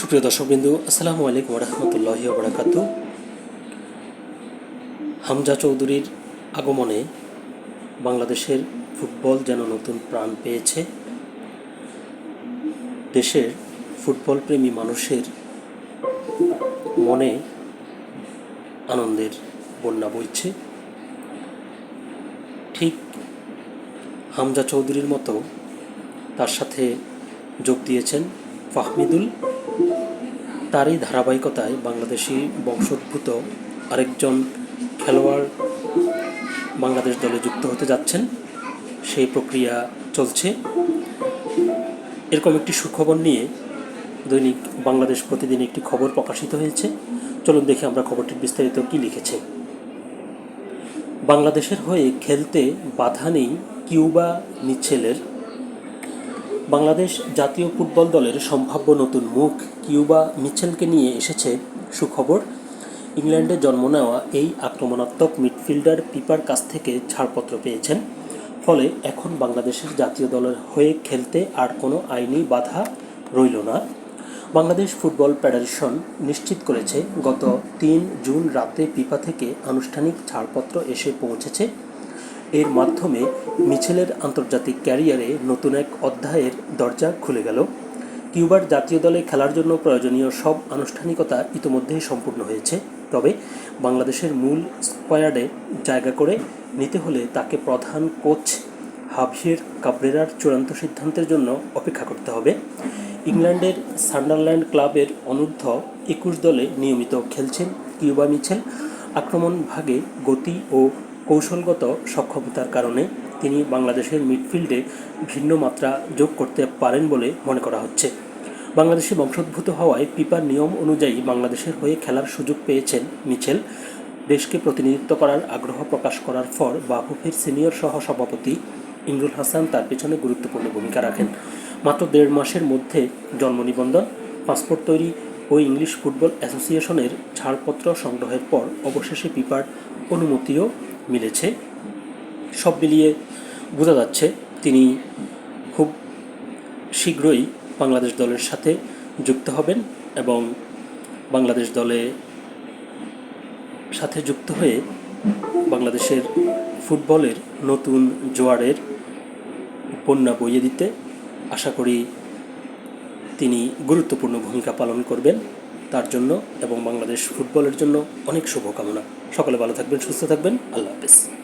সুপ্রিয় দর্শকবিন্দু, আসসালামু আলাইকুম রহমতুল্লাহ বারাকাতু। হামজা চৌধুরীর আগমনে বাংলাদেশের ফুটবল যেন নতুন প্রাণ পেয়েছে। দেশের ফুটবল প্রেমী মানুষের মনে আনন্দের বন্যা বইছে। ঠিক হামজা চৌধুরীর মতো তার সাথে যোগ দিয়েছেন ফাহমিদুল তারই ধারাবাহিকতায় বাংলাদেশি বংশোদ্ভূত আরেকজন খেলোয়াড় বাংলাদেশ দলে যুক্ত হতে যাচ্ছেন। সেই প্রক্রিয়া চলছে। এরকম একটি সুখবর নিয়ে দৈনিক বাংলাদেশ প্রতিদিন একটি খবর প্রকাশিত হয়েছে। চলুন দেখি আমরা খবরটির বিস্তারিত কী লিখেছে। বাংলাদেশের হয়ে খেলতে বাধা নেই কিউবা মিচেলের বাংলাদেশ জাতীয় ফুটবল দলের সম্ভাব্য নতুন মুখ কিউবা মিচেলকে নিয়ে এসেছে সুখবর। ইংল্যান্ডে জন্ম নেওয়া এই আক্রমণাত্মক মিডফিল্ডার পিপার কাছ থেকে ছাড়পত্র পেয়েছেন। ফলে এখন বাংলাদেশের জাতীয় দলের হয়ে খেলতে আর কোনো আইনি বাধা রইল না। বাংলাদেশ ফুটবল ফেডারেশন নিশ্চিত করেছে, গত তিন জুন রাতে পিপা থেকে আনুষ্ঠানিক ছাড়পত্র এসে পৌঁছেছে। এর মাধ্যমে মিছেলের আন্তর্জাতিক ক্যারিয়ারে নতুন এক অধ্যায়ের দরজা খুলে গেল। কিউবার জাতীয় দলে খেলার জন্য প্রয়োজনীয় সব আনুষ্ঠানিকতা ইতোমধ্যেই সম্পূর্ণ হয়েছে। তবে বাংলাদেশের মূল স্কোয়াডে জায়গা করে নিতে হলে তাকে প্রধান কোচ হাভিয়ের কাবরেরার চূড়ান্ত সিদ্ধান্তের জন্য অপেক্ষা করতে হবে। ইংল্যান্ডের সান্ডারল্যান্ড ক্লাবের অনূর্ধ্ব একুশ দলে নিয়মিত খেলছেন কিউবা মিছেল আক্রমণ ভাগে গতি ও কৌশলগত সক্ষমতার কারণে তিনি বাংলাদেশের মিডফিল্ডে ভিন্ন মাত্রা যোগ করতে পারেন বলে মনে করা হচ্ছে। বাংলাদেশে বংশোদ্ভূত হওয়ায় পিপার নিয়ম অনুযায়ী বাংলাদেশের হয়ে খেলার সুযোগ পেয়েছেন মিচেল। দেশকে প্রতিনিধিত্ব করার আগ্রহ প্রকাশ করার পর বাফুফের সিনিয়র সহ সভাপতি ইমরুল হাসান তার পেছনে গুরুত্বপূর্ণ ভূমিকা রাখেন। মাত্র দেড় মাসের মধ্যে জন্ম নিবন্ধন, পাসপোর্ট তৈরি ও ইংলিশ ফুটবল অ্যাসোসিয়েশনের ছাড়পত্র সংগ্রহের পর অবশেষে পিপার অনুমতিও মিলেছে। সব মিলিয়ে বোঝা যাচ্ছে তিনি খুব শীঘ্রই বাংলাদেশ দলের সাথে যুক্ত হবেন এবং বাংলাদেশ দলে সাথে যুক্ত হয়ে বাংলাদেশের ফুটবলের নতুন জোয়ারের বন্যা বইয়ে দিতে আশা করি তিনি গুরুত্বপূর্ণ ভূমিকা পালন করবেন। তার জন্য এবং বাংলাদেশ ফুটবলের জন্য অনেক শুভকামনা। সকলে ভালো থাকবেন, সুস্থ থাকবেন। আল্লাহ হাফেজ।